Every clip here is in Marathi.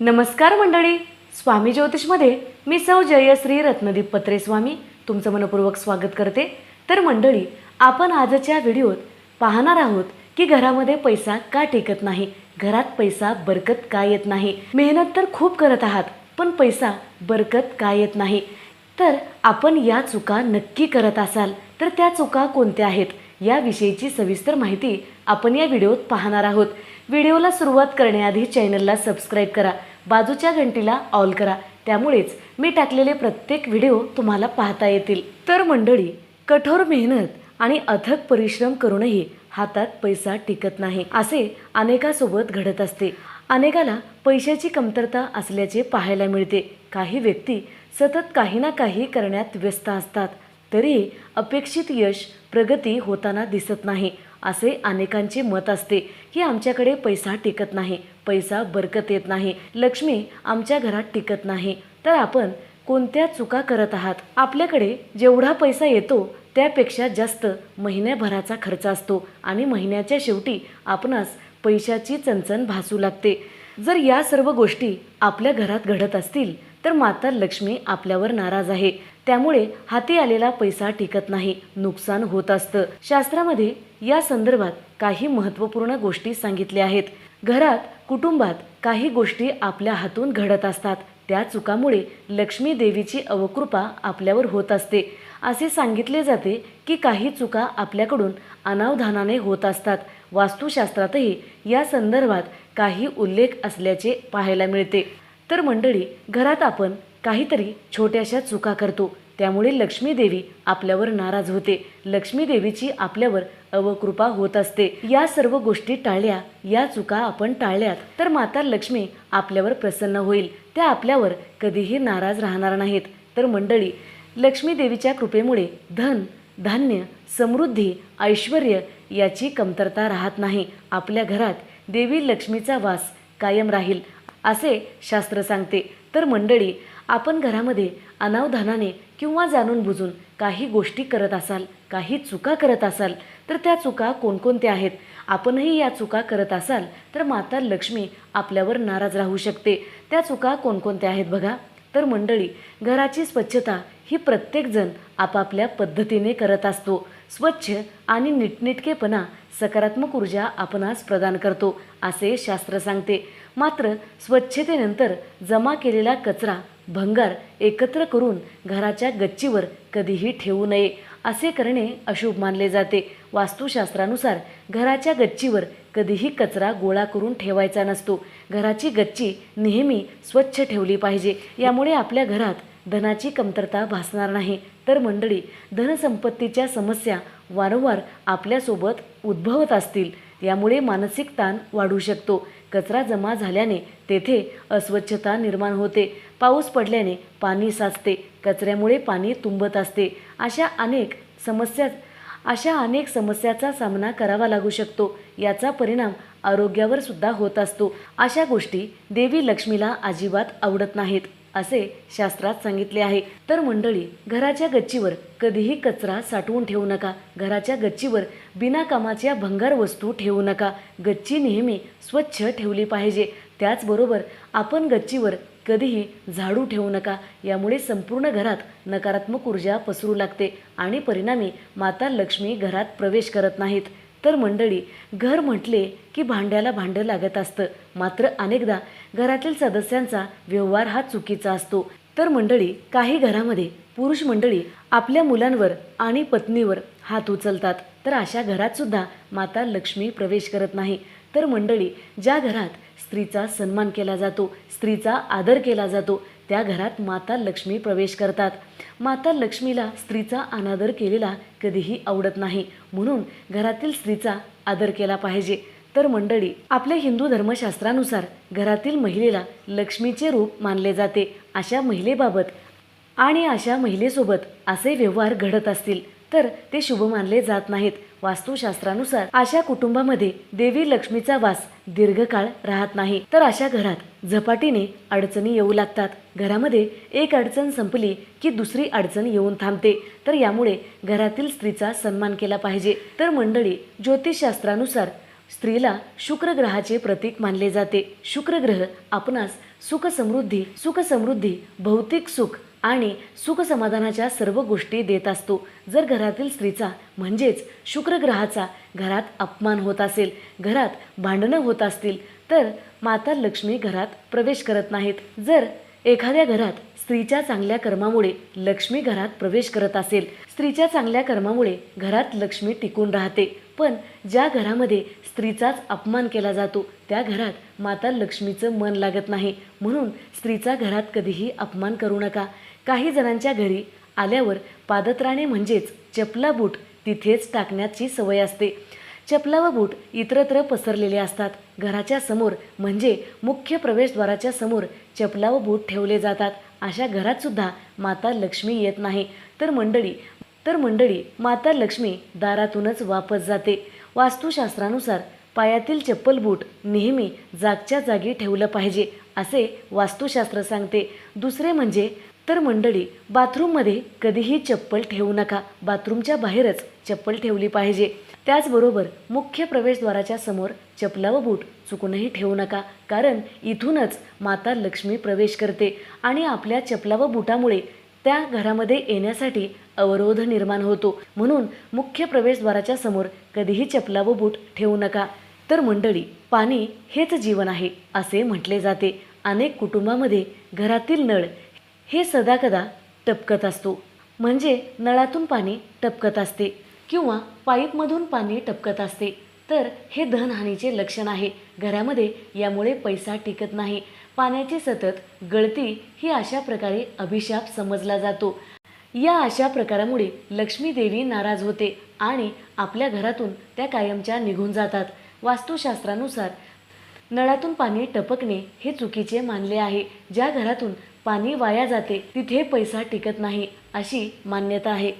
नमस्कार मंडळी. स्वामी ज्योतिषमध्ये मी सौ जयश्री रत्नदीप पत्रे स्वामी तुमचं मनपूर्वक स्वागत करते. तर मंडळी आपण आजच्या व्हिडिओत पाहणार आहोत की घरामध्ये पैसा का टेकत नाही? घरात पैसा बरकत का येत नाही? मेहनत तर खूप करत आहात पण पैसा बरकत का येत नाही? तर आपण या चुका नक्की करत असाल तर त्या चुका कोणत्या आहेत? याविषयीची सविस्तर माहिती आपण या व्हिडिओत पाहणार आहोत. व्हिडिओला सुरुवात करण्याआधी चॅनलला सबस्क्राईब करा बाजूच्या घंटीला ऑल करा त्यामुळेच मी टाकलेले प्रत्येक व्हिडिओ तुम्हाला पाहता येतील. तर मंडळी कठोर मेहनत आणि अथक परिश्रम करूनही हातात पैसा टिकत नाही असे अनेकासोबत घडत असते. अनेकाला पैशाची कमतरता असल्याचे पाहायला मिळते. काही व्यक्ती सतत काही ना काही करण्यात व्यस्त असतात. तरी अपेक्षित यश प्रगती होताना दिसत नाही. असे अनेकांचे मत असते की आमच्याकडे पैसा टिकत नाही पैसा बरकत येत नाही लक्ष्मी आमच्या घरात टिकत नाही. तर आपण कोणत्या चुका करत आहात? आपल्याकडे जेवढा पैसा येतो त्यापेक्षा जास्त महिन्याभराचा खर्च असतो आणि महिन्याच्या शेवटी आपणास पैशाची चणचण भासू लागते. जर या सर्व गोष्टी आपल्या घरात घडत असतील तर माता लक्ष्मी आपल्यावर नाराज आहे. त्यामुळे हाती आलेला पैसा टिकत नाही नुकसान होत असतं. शास्त्रामध्ये या संदर्भात काही महत्त्वपूर्ण गोष्टी सांगितल्या आहेत. घरात कुटुंबात काही गोष्टी आपल्या हातून घडत असतात. त्या चुकामुळे लक्ष्मी देवीची अवकृपा आपल्यावर होत असते. असे सांगितले जाते की काही चुका आपल्याकडून अनावधानाने होत असतात. वास्तुशास्त्रातही या संदर्भात काही उल्लेख असल्याचे पाहायला मिळते. तर मंडळी घरात आपण काहीतरी छोट्याशा चुका करतो. त्यामुळे लक्ष्मी देवी आपल्यावर नाराज होते. लक्ष्मी देवीची आपल्यावर अवकृपा होत असते. या सर्व गोष्टी टाळल्या या चुका आपण टाळल्यात तर माता लक्ष्मी आपल्यावर प्रसन्न होईल. त्या आपल्यावर कधीही नाराज राहणार नाहीत. तर मंडळी लक्ष्मी देवीच्या कृपेमुळे धन धान्य समृद्धी ऐश्वर याची कमतरता राहत नाही. आपल्या घरात देवी लक्ष्मीचा वास कायम राहील असे शास्त्र सांगते. तर मंडळी आपण घरामध्ये अनावधानाने किंवा जाणून बुजून काही गोष्टी करत असाल काही चुका करत असाल तर त्या चुका कोणकोणत्या आहेत? आपणही या चुका करत असाल तर माता लक्ष्मी आपल्यावर नाराज राहू शकते. त्या चुका कोणकोणत्या आहेत बघा? तर मंडळी घराची स्वच्छता ही प्रत्येकजण आपापल्या पद्धतीने करत असतो. स्वच्छ आणि नीटनेटकेपणा सकारात्मक ऊर्जा आपणास प्रदान करतो असे शास्त्र सांगते. मात्र स्वच्छतेनंतर जमा केलेला कचरा भंगार एकत्र करून घराच्या गच्चीवर कधीही ठेवू नये असे करणे अशुभ मानले जाते. वास्तुशास्त्रानुसार घराच्या गच्चीवर कधीही कचरा गोळा करून ठेवायचा नसतो. घराची गच्ची नेहमी स्वच्छ ठेवली पाहिजे. यामुळे आपल्या घरात धनाची कमतरता भासणार नाही. तर मंडळी धनसंपत्तीच्या समस्या वारंवार आपल्यासोबत उद्भवत असतील. यामुळे मानसिक ताण वाढू शकतो. कचरा जमा झाल्याने तेथे अस्वच्छता निर्माण होते. पाऊस पडल्याने पाणी साचते. कचऱ्यामुळे पाणी तुंबत असते. अशा अनेक समस्या अशा अनेक समस्याचा सामना करावा लागू शकतो. याचा परिणाम आरोग्यावर सुद्धा होत असतो. अशा गोष्टी देवी लक्ष्मीला अजिबात आवडत नाहीत. असे शास्त्रात सांगितले आहे. तर मंडळी घराच्या गच्चीवर कधीही कचरा साठवून ठेवू नका. घराच्या गच्चीवर बिनाकामाच्या भंगार वस्तू ठेवू नका. गच्ची नेहमी स्वच्छ ठेवली पाहिजे. त्याचबरोबर आपण गच्चीवर कधीही झाडू ठेवू नका. यामुळे संपूर्ण घरात नकारात्मक ऊर्जा पसरू लागते आणि परिणामी माता लक्ष्मी घरात प्रवेश करत नाहीत. तर मंडळी घर म्हटले की भांड्याला भांडं लागत असतं. मात्र अनेकदा घरातील सदस्यांचा व्यवहार हा चुकीचा असतो. तर मंडळी काही घरामध्ये पुरुष मंडळी आपल्या मुलांवर आणि पत्नीवर हात उचलतात. तर अशा घरात सुद्धा माता लक्ष्मी प्रवेश करत नाही. तर मंडळी ज्या घरात स्त्रीचा सन्मान केला जातो स्त्रीचा आदर केला जातो त्या घरात माता लक्ष्मी प्रवेश करतात. माता लक्ष्मीला स्त्रीचा अनादर केलेला कधीही आवडत नाही. म्हणून घरातील स्त्रीचा आदर केला पाहिजे. तर मंडळी आपल्या हिंदू धर्मशास्त्रानुसार घरातील महिलेला लक्ष्मीचे रूप मानले जाते. अशा महिलेबाबत आणि अशा महिलेसोबत असे व्यवहार घडत असतील तर ते शुभ मानले जात नाहीत. वास्तुशास्त्रानुसार अशा कुटुंबामध्ये देवी लक्ष्मीचा वास दीर्घकाळ राहत नाही. तर अशा घरात झपाटीने अडचणी येऊ लागतात. घरामध्ये एक अडचण संपली की दुसरी अडचण येऊन थांबते. तर यामुळे घरातील स्त्रीचा सन्मान केला पाहिजे. तर मंडळी ज्योतिषशास्त्रानुसार स्त्रीला शुक्र ग्रहाचे प्रतीक मानले जाते. शुक्र ग्रह आपणास सुख समृद्धी सुख समृद्धी भौतिक सुख आणि सुख समाधानाच्या सर्व गोष्टी देत असतो. जर घरातील स्त्रीचा म्हणजेच शुक्रग्रहाचा घरात अपमान होत असेल घरात भांडणं होत असतील तर माता लक्ष्मी घरात प्रवेश करत नाहीत. जर एखाद्या घरात स्त्रीच्या चांगल्या कर्मामुळे लक्ष्मी घरात प्रवेश करत असेल स्त्रीच्या चांगल्या कर्मामुळे घरात लक्ष्मी टिकून राहते. पण ज्या घरामध्ये स्त्रीचाच अपमान केला जातो त्या घरात माता लक्ष्मीचं मन लागत नाही. म्हणून स्त्रीचा घरात कधीही अपमान करू नका. काही जणांच्या घरी आल्यावर पादत्राणे म्हणजेच चपला बूट तिथेच टाकण्याची सवय असते. चपला व बूट इतरत्र पसरलेले असतात. घराच्या समोर म्हणजे मुख्य प्रवेशद्वाराच्या समोर चपला व बूट ठेवले जातात. अशा घरात सुद्धा माता लक्ष्मी येत नाही. तर मंडळी तर मंडळी माता लक्ष्मी दारातूनच वापस जाते. वास्तुशास्त्रानुसार पायातील चप्पल बूट नेहमी जागच्या जागी ठेवलं पाहिजे असे वास्तुशास्त्र सांगते. दुसरे म्हणजे तर मंडळी बाथरूममध्ये कधीही चप्पल ठेवू नका. बाथरूमच्या बाहेरच चप्पल ठेवली पाहिजे. त्याचबरोबर मुख्य प्रवेशद्वाराच्या समोर चपला व बूट चुकूनही ठेवू नका कारण इथूनच माता लक्ष्मी प्रवेश करते. आणि आपल्या चपला व बुटामुळे त्या घरामध्ये येण्यासाठी अवरोध निर्माण होतो. म्हणून मुख्य प्रवेशद्वाराच्या समोर कधीही चपला व बूट ठेवू नका. तर मंडळी पाणी हेच जीवन आहे असे म्हटले जाते. अनेक कुटुंबामध्ये घरातील नळ हे सदाकदा टपकत असतो. म्हणजे नळातून पाणी टपकत असते किंवा पाईपमधून पाणी टपकत असते. तर हे धनहानीचे लक्षण आहे. घरामध्ये यामुळे पैसा टिकत नाही. पाण्याची सतत गळती ही अशा प्रकारे अभिशाप समजला जातो. या अशा प्रकारामुळे लक्ष्मी देवी नाराज होते आणि आपल्या घरातून त्या कायमच्या निघून जातात. वास्तुशास्त्रानुसार नळातून पाणी टपकणे हे चुकीचे मानले आहे. ज्या घरातून पाणी वाया जाते तिथे पैसा टिकत नाही अशी मान्यता आहे.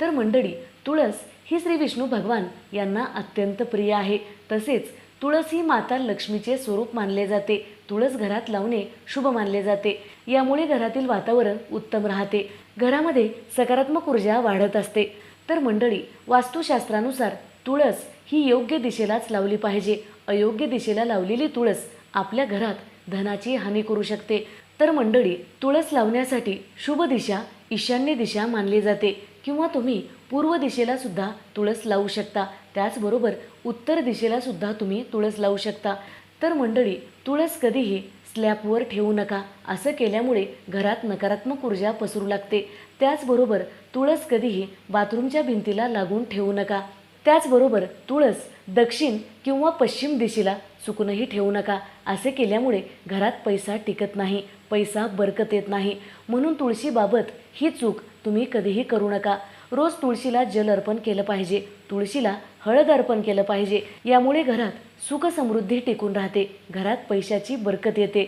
तर मंडळी तुळस ही श्री विष्णू भगवान यांना अत्यंत प्रिय आहे. तसेच तुळस ही माता लक्ष्मीचे स्वरूप मानले जाते. तुळस घरात लावणे शुभ मानले जाते. यामुळे घरातील वातावरण उत्तम राहते. घरामध्ये सकारात्मक ऊर्जा वाढत असते. तर मंडळी वास्तुशास्त्रानुसार तुळस ही योग्य दिशेलाच लावली पाहिजे. अयोग्य दिशेला लावलेली तुळस आपल्या घरात धनाची हानी करू शकते. तर मंडळी तुळस लावण्यासाठी शुभ दिशा ईशान्य दिशा मानली जाते. किंवा तुम्ही पूर्व दिशेला सुद्धा तुळस लावू शकता. त्याचबरोबर उत्तर दिशेला सुद्धा तुम्ही तुळस लावू शकता. तर मंडळी तुळस कधीही स्लॅबवर ठेवू नका. असं केल्यामुळे घरात नकारात्मक ऊर्जा पसरू लागते. त्याचबरोबर तुळस कधीही बाथरूमच्या भिंतीला लागून ठेवू नका. त्याचबरोबर तुळस दक्षिण किंवा पश्चिम दिशेला चुकूनही ठेवू नका. असे केल्यामुळे घरात पैसा टिकत नाही पैसा बरकत येत नाही. म्हणून तुळशीबाबत ही चूक तुम्ही कधीही करू नका. रोज तुळशीला जल अर्पण केलं पाहिजे. तुळशीला हळद अर्पण केलं पाहिजे. यामुळे घरात सुख समृद्धी टिकून राहते. घरात पैशाची बरकत येते.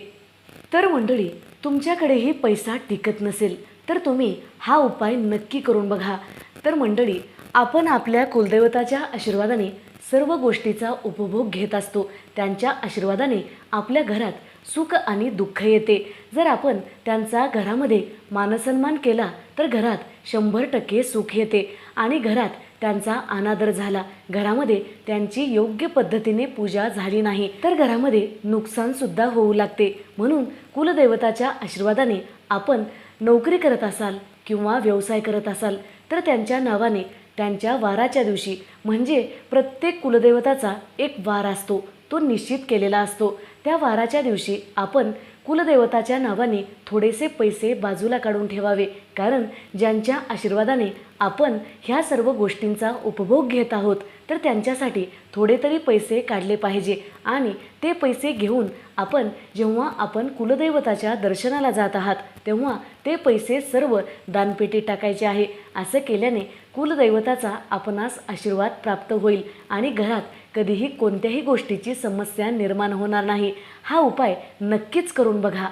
तर मंडळी तुमच्याकडेही पैसा टिकत नसेल तर तुम्ही हा उपाय नक्की करून बघा. तर मंडळी आपण आपल्या कुलदैवताच्या आशीर्वादाने सर्व गोष्टीचा उपभोग घेत असतो. त्यांच्या आशीर्वादाने आपल्या घरात सुख आणि दुःख येते. जर आपण त्यांचा घरामध्ये मानसन्मान केला तर घरात शंभर टक्के सुख येते आणि घरात त्यांचा अनादर झाला. घरामध्ये त्यांची योग्य पद्धतीने पूजा झाली नाही. तर घरामध्ये नुकसान सुद्धा होऊ लागते. म्हणून कुलदैवताच्या आशीर्वादाने आपण नोकरी करत असाल किंवा व्यवसाय करत असाल तर त्यांच्या नावाने त्यांच्या वाराच्या दिवशी म्हणजे प्रत्येक कुलदैवताचा एक वार असतो. तो निश्चित केलेला असतो. त्या वाराच्या दिवशी आपण कुलदैवताच्या नावाने थोडेसे पैसे बाजूला काढून ठेवावे. कारण ज्यांच्या आशीर्वादाने आपण ह्या सर्व गोष्टींचा उपभोग घेत आहोत तर त्यांच्यासाठी थोडे तरी पैसे काढले पाहिजे आणि ते पैसे घेऊन आपण जेव्हा आपण कुलदैवताच्या दर्शनाला जात आहात तेव्हा ते पैसे सर्व दानपेटीत टाकायचे आहे. असं केल्याने कुलदैवताचा आपणास आशीर्वाद प्राप्त होईल आणि घरात कधीही कोणत्याही गोष्टीची समस्या निर्माण होणार नाही. हा उपाय नक्कीच करून बघा.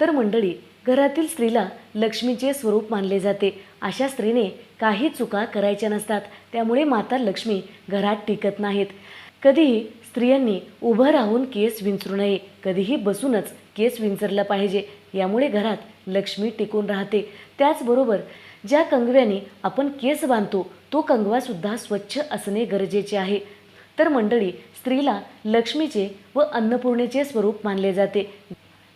तर मंडळी घरातील स्त्रीला लक्ष्मीचे स्वरूप मानले जाते. अशा स्त्रीने काही चुका करायच्या नसतात. त्यामुळे माता लक्ष्मी घरात टिकत नाहीत. कधीही स्त्रियांनी उभं राहून केस विंचरू नये. कधीही बसूनच केस विंचरला पाहिजे. यामुळे घरात लक्ष्मी टिकून राहते. त्याचबरोबर ज्या कंगव्याने आपण केस बांधतो तो कंगवासुद्धा स्वच्छ असणे गरजेचे आहे. तर मंडळी स्त्रीला लक्ष्मीचे व अन्नपूर्णेचे स्वरूप मानले जाते.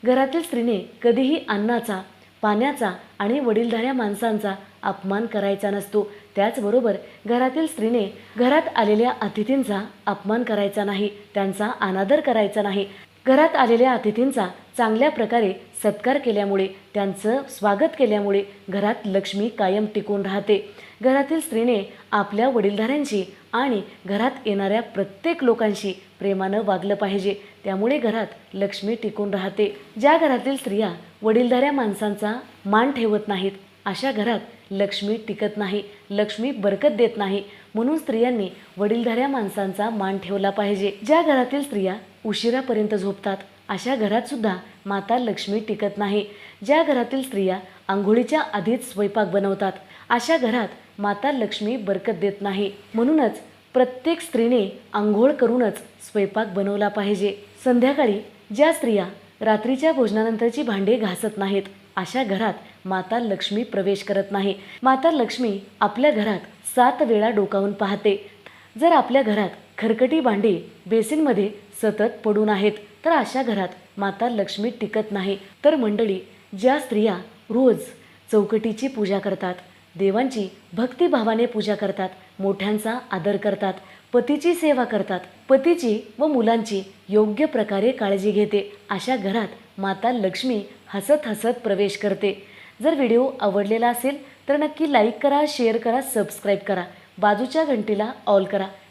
घरातील स्त्रीने कधीही अन्नाचा पाण्याचा आणि वडीलधाऱ्या माणसांचा अपमान करायचा नसतो. त्याचबरोबर घरातील स्त्रीने घरात आलेल्या अतिथींचा अपमान करायचा नाही त्यांचा अनादर करायचा नाही. घरात आलेल्या अतिथींचा चांगल्या प्रकारे सत्कार केल्यामुळे त्यांचं स्वागत केल्यामुळे घरात लक्ष्मी कायम टिकून राहते. घरातील स्त्रीने आपल्या वडीलधाऱ्यांशी आणि घरात येणाऱ्या प्रत्येक लोकांशी प्रेमानं वागलं पाहिजे. त्यामुळे घरात लक्ष्मी टिकून राहते. ज्या घरातील स्त्रिया वडीलधाऱ्या माणसांचा मान ठेवत नाहीत अशा घरात लक्ष्मी टिकत नाही लक्ष्मी बरकत देत नाही. म्हणून स्त्रियांनी वडीलधाऱ्या माणसांचा मान ठेवला पाहिजे. ज्या घरातील स्त्रिया उशिरापर्यंत झोपतात. अशा घरातसुद्धा माता लक्ष्मी टिकत नाही. ज्या घरातील स्त्रिया आंघोळीच्या आधीच स्वयंपाक बनवतात अशा घरात माता लक्ष्मी बरकत देत नाही. म्हणूनच प्रत्येक स्त्रीने आंघोळ करूनच स्वयंपाक बनवला पाहिजे. संध्याकाळी ज्या स्त्रिया रात्रीच्या भोजनानंतरची भांडे घासत नाहीत अशा घरात माता लक्ष्मी प्रवेश करत नाही. माता लक्ष्मी आपल्या घरात सात वेळा डोकावून पाहते. जर आपल्या घरात खरकटी भांडी बेसिनमध्ये सतत पडून आहेत. तर अशा घरात माता लक्ष्मी टिकत नाही. तर मंडळी ज्या स्त्रिया रोज चौकटीची पूजा करतात देवांची भक्तिभावाने पूजा करतात मोठ्यांचा आदर करतात पतीची सेवा करतात पतीची व मुलांची योग्य प्रकारे काळजी घेते अशा घरात माता लक्ष्मी हसत हसत प्रवेश करते. जर व्हिडिओ आवडलेला असेल तर नक्की लाईक करा शेअर करा सबस्क्राईब करा. बाजूच्या घंटीला ऑल करा.